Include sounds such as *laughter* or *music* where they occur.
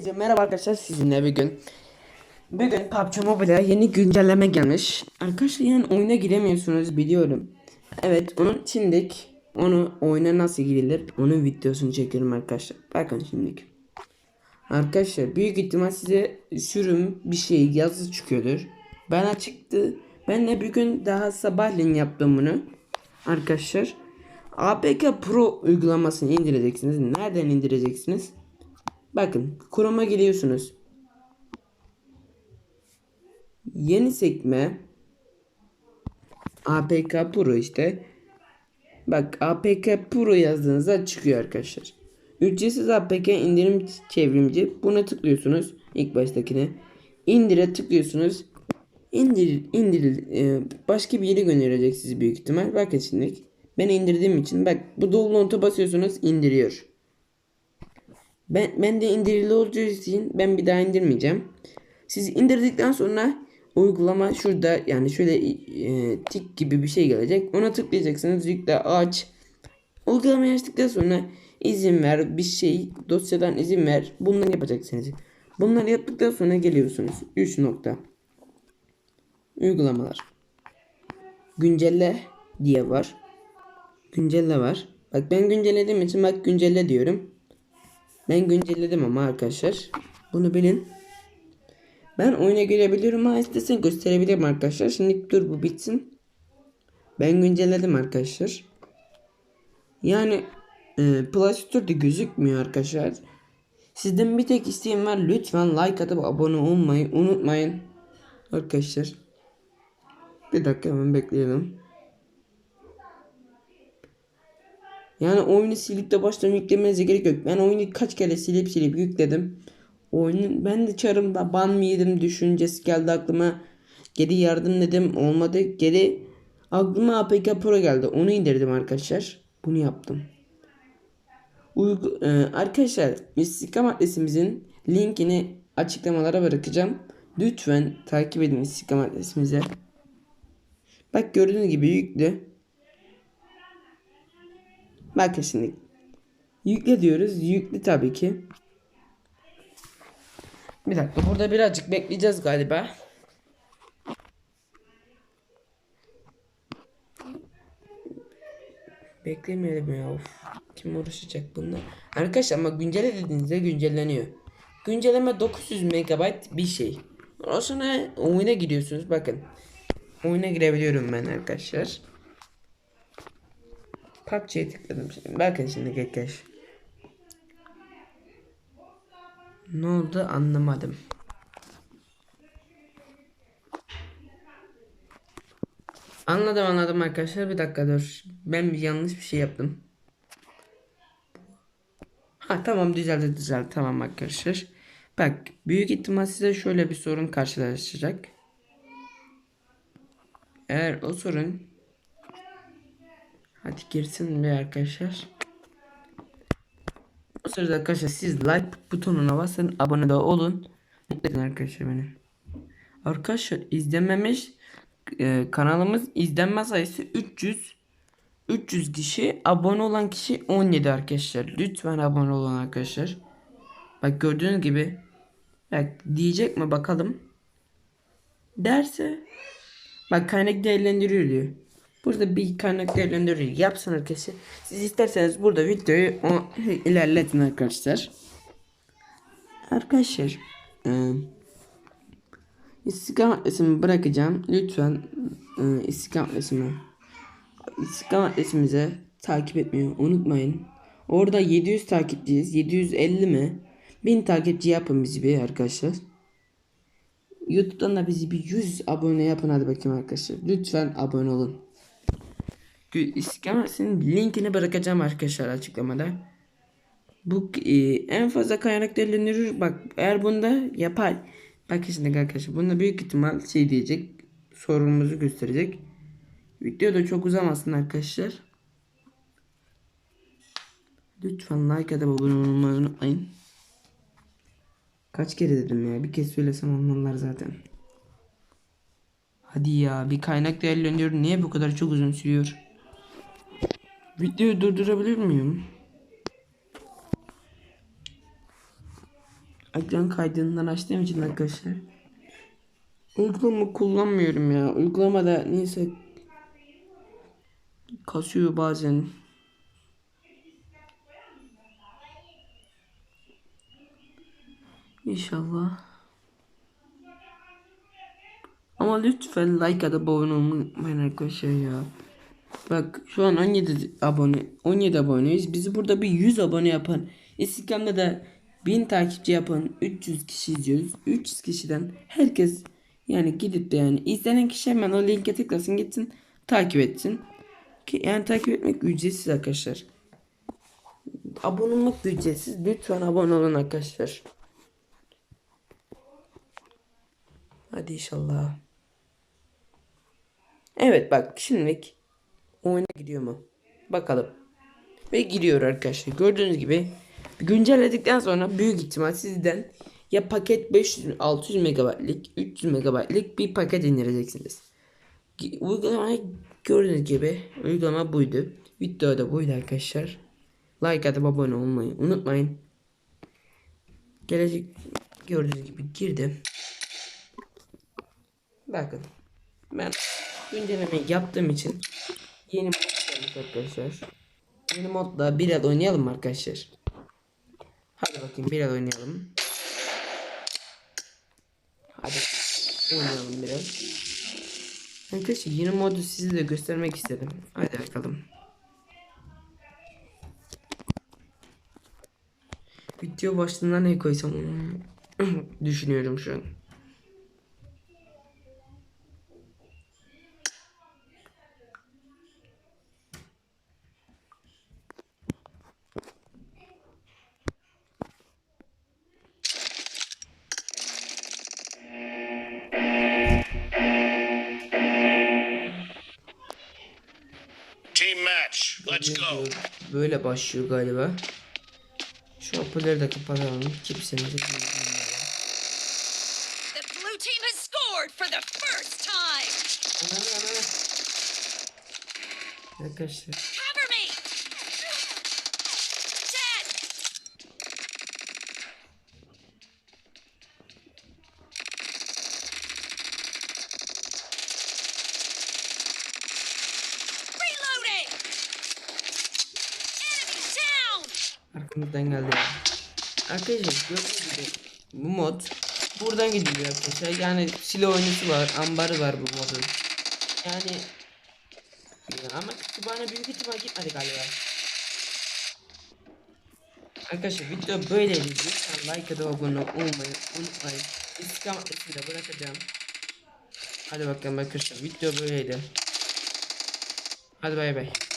Herkese merhaba arkadaşlar sizinle bugün. Bugün PUBG Mobile'e yeni güncelleme gelmiş. Arkadaşlar yani oyuna giremiyorsunuz biliyorum. Evet onun şimdilik onu oyuna nasıl girilir onun videosunu çekiyorum arkadaşlar. Bakın şimdilik Arkadaşlar büyük ihtimal size sürüm bir şey yazı çıkıyordur. Bana çıktı ben de bugün daha sabahleyin yaptım bunu. Arkadaşlar APK Pro uygulamasını indireceksiniz. Nereden indireceksiniz Bakın Chrome'a geliyorsunuz. Yeni sekme APK Pro işte. Bak APK Pro yazdığınızda çıkıyor arkadaşlar. Ücretsiz APK indirim çevrimci. Buna tıklıyorsunuz. ilk baştakine. İndire tıklıyorsunuz. İndir, indir, e, başka bir yere gönderecek sizi büyük ihtimal. Bakın şimdi. Ben indirdiğim için bak bu download'a basıyorsunuz indiriyor. Ben, ben de indirili olacağı için ben bir daha indirmeyeceğim. Siz indirdikten sonra uygulama şurada yani şöyle e, tik gibi bir şey gelecek. Ona tıklayacaksınız. Yükle aç. Uygulamayı açtıktan sonra izin ver bir şey dosyadan izin ver. Bunları yapacaksınız. Bunları yaptıktan sonra geliyorsunuz. 3 nokta. Uygulamalar. Güncelle diye var. Güncelle var. Bak ben güncellediğim için bak güncelle diyorum. Ben güncelledim ama arkadaşlar. Bunu bilin. Ben oyuna girebiliyorum ama istesen gösterebilirim arkadaşlar. Şimdi dur bu bitsin. Ben güncelledim arkadaşlar. Yani e, Play Store'da gözükmüyor arkadaşlar. Sizden bir tek isteğim var. Lütfen like atıp abone olmayı unutmayın. Arkadaşlar. Bir dakika hemen bekleyelim. Yani oyunu silip de baştan yüklemenize gerek yok. Ben oyunu kaç kere silip silip yükledim. Oyunun ben de çarımda ban mı yedim düşüncesi geldi aklıma. Geri yardım dedim olmadı. Geri aklıma APK Pro geldi. Onu indirdim arkadaşlar. Bunu yaptım. Uygu ee, arkadaşlar istikam adresimizin linkini açıklamalara bırakacağım. Lütfen takip edin istikam adresimize. Bak gördüğünüz gibi yüklü. Bakın şimdi. Yükle diyoruz. Yüklü tabii ki. Bir dakika burada birazcık bekleyeceğiz galiba. Beklemeyelim ya. Of. Kim uğraşacak bununla? Arkadaşlar ama güncele dediğinizde güncelleniyor. Güncelleme 900 MB bir şey. O sonra oyuna giriyorsunuz. Bakın. Oyuna girebiliyorum ben arkadaşlar. PUBG'ye tıkladım şimdi. Bakın şimdi Gekkeş. Ne oldu anlamadım. Anladım anladım arkadaşlar. Bir dakika dur. Ben bir yanlış bir şey yaptım. Ha tamam düzeldi düzeldi. Tamam arkadaşlar. Bak büyük ihtimal size şöyle bir sorun karşılaşacak. Eğer o sorun Hadi girsin bir arkadaşlar. O sırada arkadaşlar siz like butonuna basın. Abone de olun. Mutlu edin arkadaşlar beni. Arkadaşlar izlememiş e, kanalımız izlenme sayısı 300 300 kişi abone olan kişi 17 arkadaşlar. Lütfen abone olun arkadaşlar. Bak gördüğünüz gibi bak diyecek mi bakalım. Derse bak kaynak değerlendiriyor diyor. Burada bir kaynak değerlendiriyor yapsın arkadaşlar. Siz isterseniz burada videoyu ilerletin arkadaşlar. Arkadaşlar e, istikamet resmi bırakacağım. Lütfen e, istikamet resmi istikamet resmimize takip etmeyi unutmayın. Orada 700 takipçiyiz. 750 mi? 1000 takipçi yapın bizi bir arkadaşlar. YouTube'dan da bizi bir 100 abone yapın hadi bakayım arkadaşlar. Lütfen abone olun. İstikametinin linkini bırakacağım arkadaşlar açıklamada. Bu e, en fazla kaynak değerlendirir. Bak eğer bunda yapar. Bak şimdi arkadaşlar bunda büyük ihtimal şey diyecek. Sorunumuzu gösterecek. Video da çok uzamasın arkadaşlar. Lütfen like atıp abone olmayı unutmayın. Kaç kere dedim ya. Bir kez söylesem anlarlar zaten. Hadi ya bir kaynak değerlendiriyor. Niye bu kadar çok uzun sürüyor? Videoyu durdurabilir miyim? ekran kaydından açtığım için arkadaşlar. Uygulama kullanmıyorum ya. Uygulamada neyse kasıyor bazen. İnşallah. Ama lütfen like atıp abone olmayı unutmayın arkadaşlar ya. Bak şu an 17 abone 17 aboneyiz. Bizi burada bir 100 abone yapan Instagram'da da 1000 takipçi yapan 300 kişi izliyoruz. 300 kişiden herkes yani gidip de yani izlenen kişi hemen o linke tıklasın gitsin takip etsin. Ki yani takip etmek ücretsiz arkadaşlar. Abone olmak ücretsiz. Lütfen abone olun arkadaşlar. Hadi inşallah. Evet bak şimdilik oyuna gidiyor mu? Bakalım. Ve giriyor arkadaşlar. Gördüğünüz gibi güncelledikten sonra büyük ihtimal sizden ya paket 500 600 megabaytlık 300 megabaytlık bir paket indireceksiniz. Uygulamaya gördüğünüz gibi uygulama buydu. Video da buydu arkadaşlar. Like atıp abone olmayı unutmayın. Gelecek gördüğünüz gibi girdim. Bakın ben güncellemeyi yaptığım için yeni mod gelmiş arkadaşlar. Yeni modla biraz oynayalım arkadaşlar? Hadi bakayım biraz oynayalım. Hadi oynayalım biraz. Arkadaşlar yeni modu size de göstermek istedim. Hadi bakalım. Video başlığına ne koysam onu *coughs* düşünüyorum şu an. Let's go. Böyle başlıyor galiba. Şu hoparlörü de kapatalım. Kimsenin de duymadan. Arkamızdan geldi. Arkadaşlar gördüğünüz gibi bu mod buradan gidiliyor arkadaşlar. Yani silah oyuncusu var, ambarı var bu modun. Yani ya ama kütüphane büyük ihtimal gitmedi galiba. Arkadaşlar video böyleydi. Lütfen like atıp abone olmayı unutmayın. İstikam adresini bırakacağım. Hadi bakalım arkadaşlar video böyleydi. Hadi bay bay.